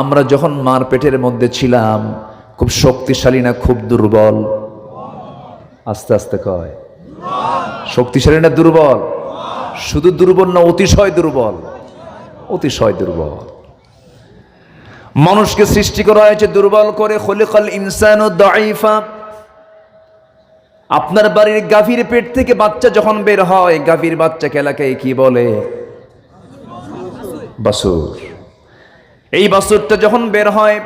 আমরা যখন মার পেটের মধ্যে ছিলাম, খুব শক্তিশালী না খুব দুর্বল? আস্তে আস্তে কয়। শক্তিশালী না দুর্বল? শুধু দুর্বল না অতিশয় দুর্বল? অতিশয় দুর্বল। মানুষকে সৃষ্টি করা হয়েছে দুর্বল করে, খলিকাল ইনসান ও দাইফা আপনার বাড়ির গাভীর পেট থেকে বাচ্চা যখন বের হয়, গাভীর বাচ্চাকে এলাকায় কি বলে? বাসুর। এই বাসুরটা যখন বের হয়,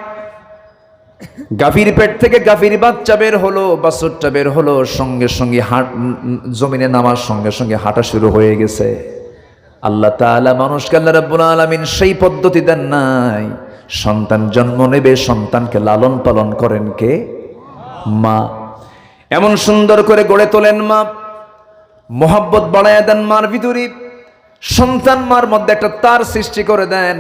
গাভীর পেট থেকে গাভীর বাচ্চা বের হলো, বাসুরটা বের হলো, সঙ্গে সঙ্গে হাট, জমিনে নামার সঙ্গে সঙ্গে হাঁটা শুরু হয়ে গেছে। আল্লাহ তাআলা মানুষকে আল্লাহ রাব্বুল আলামিন সেই পদ্ধতি দেন নাই। সন্তান জন্ম নেবে, সন্তানকে লালন পালন করেন কে? মা। এমন সুন্দর করে গড়ে তোলেন মা। মোহাব্বত বাড়ায় দেন মার ভিতরে। সন্তান মার মধ্যে একটা তার সৃষ্টি করে দেন।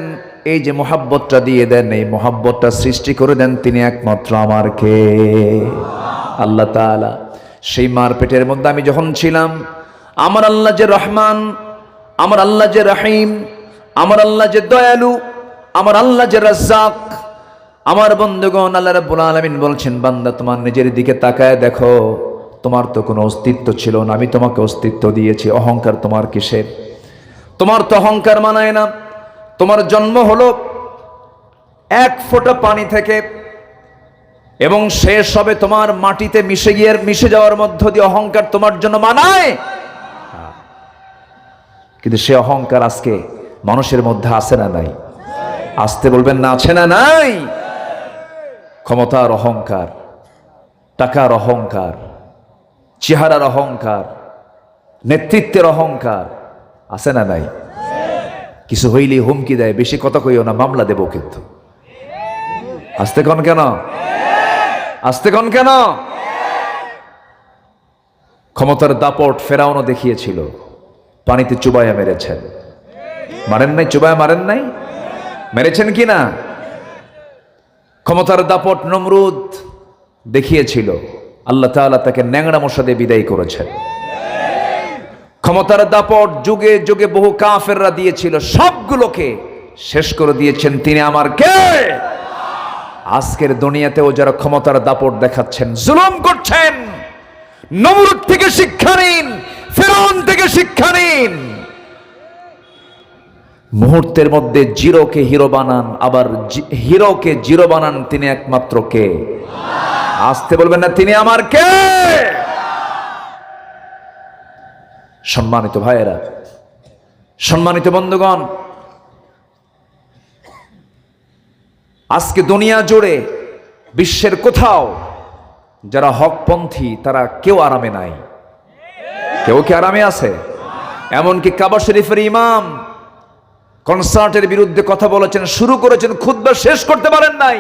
এই যে মোহাব্বতটা দিয়ে দেন, এই মোহাব্বতটা সৃষ্টি করে দেন তিনি একমাত্র আমার কে আল্লাহ তাআলা সেই মার পেটের মধ্যে আমি যখন ছিলাম, আমার আল্লাহ যে রহমান, আমার আল্লাহ যে রাহিম, আমার আল্লাহ যে দয়ালু, আমার আল্লাহ যে রাজ্জাক, আমার বন্ধুগণ আল্লাহ রাব্বুল আলামিন বলছেন, বান্দা, তোমার নিজের দিকে তাকায় দেখো, তোমার তো কোনো অস্তিত্ব ছিল না, আমি তোমাকে অস্তিত্ব দিয়েছি, অহংকার তোমার কিসের? তোমার তো অহংকার মানায় না। তোমার জন্ম হলো এক ফোঁটা পানি থেকে এবং শেষ হবে তোমার মাটিতে মিশে গিয়ে, মিশে যাওয়ার মধ্য দিয়ে অহংকার তোমার জন্য মানায়। কিন্তু সে অহংকার আজকে মানুষের মধ্যে আছে না নাই? আসতে বলবেন না, আছে না নাই? ক্ষমতার অহংকার, টাকার অহংকার, চেহারার অহংকার, নেতৃত্বের অহংকার আছে না নাই? কিছু হইলেই হুমকি দেয়, বেশি কথা কইও না, মামলা দেব কিন্তু। আসতে কন কেন? আসতে কন কেন? ক্ষমতার দাপট ফেরাউনও দেখিয়েছিল, পানিতে চুবাইয়া মেরেছেন। মারেন নাই চুবাইয়া মারেন নাই? মেরেছেন কি না? ক্ষমতার দাপট নমরুদ দেখিয়েছিল, আল্লাহ তাকে ন্যাংড়া মশাদে বিদায় করেছেন। ক্ষমতার দাপট যুগে যুগে বহু কাফেররা দিয়েছিল, সবগুলোকে শেষ করে দিয়েছেন তিনি আমার কে? আজকের দুনিয়াতেও যারা ক্ষমতার দাপট দেখাচ্ছেন, জুলুম করছেন, নমরুদ থেকে শিক্ষা নিন, ফেরাউন থেকে শিক্ষা নিন, মুহূর্তের মধ্যে জিরোকে হিরো বানান, আবার হিরোকে জিরো বানান তিনি একমাত্র কে? আসতে বলবেন না, তিনি আমার কে? সম্মানিত ভাইয়েরা, সম্মানিত বন্ধুগণ, আজকে দুনিয়া জুড়ে বিশ্বের কোথাও যারা হকপন্থী, তারা কেউ আরামে নাই। কেউ কি আরামে আছে? এমনকি কাবা শরীফের ইমাম কনসার্টের বিরুদ্ধে কথা বলেছেন, শুরু করেছেন খুদ্া শেষ করতে পারেন নাই।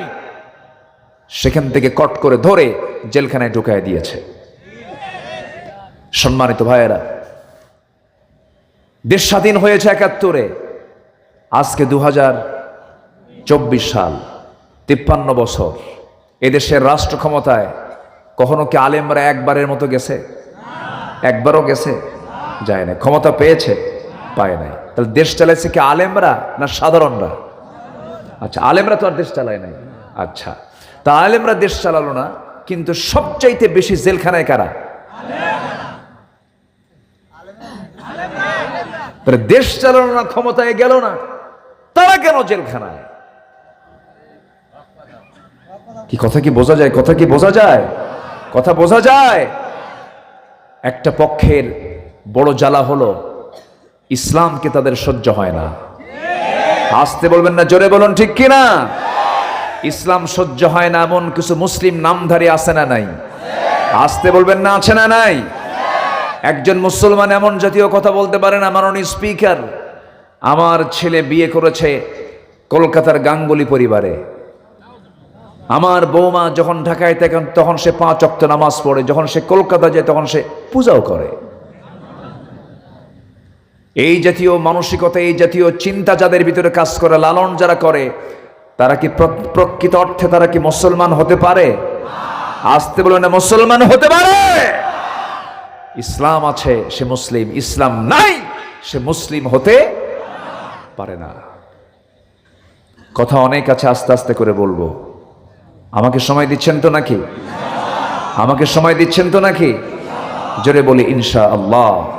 সেখান থেকে কট করে ধরে জেলখানায় ঢুকায় দিয়েছে। সম্মানিত ভাইয়েরা দেশ স্বাধীন হয়েছে একাত্তরে। আজকে দু চব্বিশ সাল, তিপ্পান্ন বছর। এদেশের রাষ্ট্র ক্ষমতায় কখনো কি আলেমরা একবারের মতো গেছে? একবারও গেছে? যায় না ক্ষমতা পেয়েছে? পায় নাই। তাহলে দেশ চালাইছে কি আলেমরা না সাধারণরা? আচ্ছা আলেমরা তো আর দেশ চালায় নাই। আচ্ছা তা আলেমরা দেশ চালালো না, কিন্তু সবচাইতে বেশি জেলখানায় কারা? তাহলে দেশ চালানো না ক্ষমতায় গেল না। তারা কেন জেলখানায়? কি কথা কি বোঝা যায়? কথা কি বোঝা যায়? কথা বোঝা যায়? একটা পক্ষের বড় জ্বালা হলো, ইসলামকে তাদের সহ্য হয় না। আসতে বলবেন না, জোরে বলুন, ঠিক কি না? ইসলাম সহ্য হয় না, এমন কিছু মুসলিম নামধারী আছে না নাই? আসতে বলবেন না, আছে না নাই? একজন মুসলমান এমন জাতীয় কথা বলতে পারে না, মাননীয় স্পিকার। আমার ছেলে বিয়ে করেছে কলকাতার গাঙ্গুলি পরিবারে। আমার বৌমা যখন ঢাকায় থাকেন, তখন সে পাঁচ অক্ত নামাজ পড়ে। যখন সে কলকাতা যায়, তখন সে পূজাও করে। এই জাতীয় মানসিকতা, এই জাতীয় চিন্তা যাদের ভিতরে কাজ করে, লালন যারা করে, তারা কি প্র- প্রকৃত অর্থে তারা কি মুসলমান হতে পারে? আসতে বলে না, মুসলমান হতে পারে? ইসলাম আছে, সে মুসলিম। ইসলাম নাই, সে মুসলিম হতে পারে না। কথা অনেক আছে, আস্তে আস্তে করে বলব। আমাকে সময় দিচ্ছেন তো নাকি? আমাকে সময় দিচ্ছেন তো নাকি? জোরে বলি ইনশা আল্লাহ